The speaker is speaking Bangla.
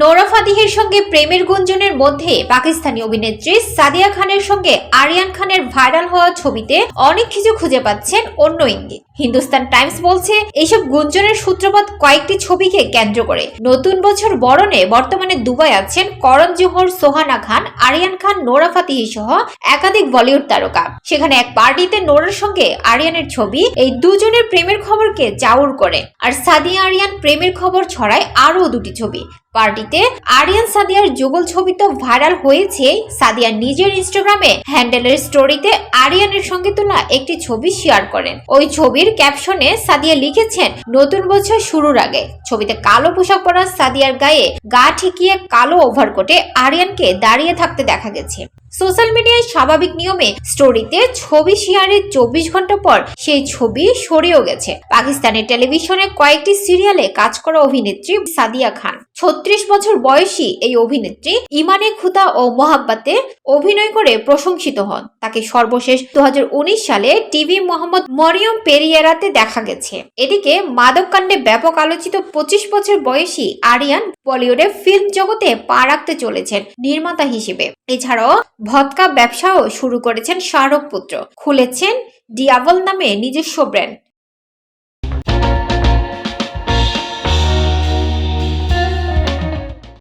নোরা ফাতিহের সঙ্গে প্রেমের গুঞ্জনের মধ্যে পাকিস্তানি অভিনেত্রী সাদিয়া খানের সঙ্গে আরিয়ান খানের ভাইরাল হওয়া ছবিতে অনেক কিছু খুঁজে পাচ্ছেন অন্য ইঙ্গিত। হিন্দুস্তান টাইমস বলছে এইসব গুঞ্জনের সূত্রপাত কয়েকটি ছবিকে কেন্দ্র করে। নতুন বছর বরণে বর্তমানে দুবাই আছেন করণ জোহর, সোহানা খান, আরিয়ান খান নোরা ফাতিহি সহ একাধিক বলিউড তারকা। সেখানে এক পার্টিতে নোরার সঙ্গে আরিয়ানের ছবি, এই দুজনের প্রেমের খবরকে চাউর করে। আর সাদিয়া আরিয়ান প্রেমের খবর ছড়ায় আরও দুটি ছবি। পার্টিতে আরিয়ান সাদিয়ার যুগল ছবি তো ভাইরাল হয়েছে। সাদিয়া নিজের ইনস্টাগ্রামে হ্যান্ডেলের স্টোরিতে আরিয়ানের সঙ্গে তোলা একটি ছবি শেয়ার করেন। ওই ছবির ক্যাপশনে সাদিয়া লিখেছেন, নতুন বছর শুরুর আগে। ছবিতে কালো পোশাক পরা সাদিয়ার গায়ে গা ঠেকিয়ে কালো ওভারকোটে আরিয়ানকে দাঁড়িয়ে থাকতে দেখা গেছে। সোশ্যাল মিডিয়ায় স্বাভাবিক নিয়মে স্টোরিতে ছবি শেয়ারের চব্বিশ ঘণ্টা পর সেই ছবি সরেও গেছে। পাকিস্তানের টেলিভিশনে কয়েকটি সিরিয়ালে কাজ করা অভিনেত্রী সাদিয়া খান। ছত্রিশ বছর বয়সী এই অভিনেত্রী ইমানে খুদা ও মোহাব্বাতে অভিনয় করে প্রশংসিত হন। তাকে সর্বশেষ দু হাজার উনিশ সালে টিভি মোহাম্মদ মরিয়ম পেরিয়ারাতে দেখা গেছে। এদিকে মাদক কাণ্ডে ব্যাপক আলোচিত পঁচিশ বছর বয়সী আরিয়ান বলিউডে ফিল্ম জগতে পা রাখতে চলেছেন নির্মাতা হিসেবে। এছাড়াও ভদকা ব্যবসাও শুরু করেছেন শাহরুখ পুত্র। খুলেছেন ডিয়াবল নামে নিজস্ব ব্র্যান্ড।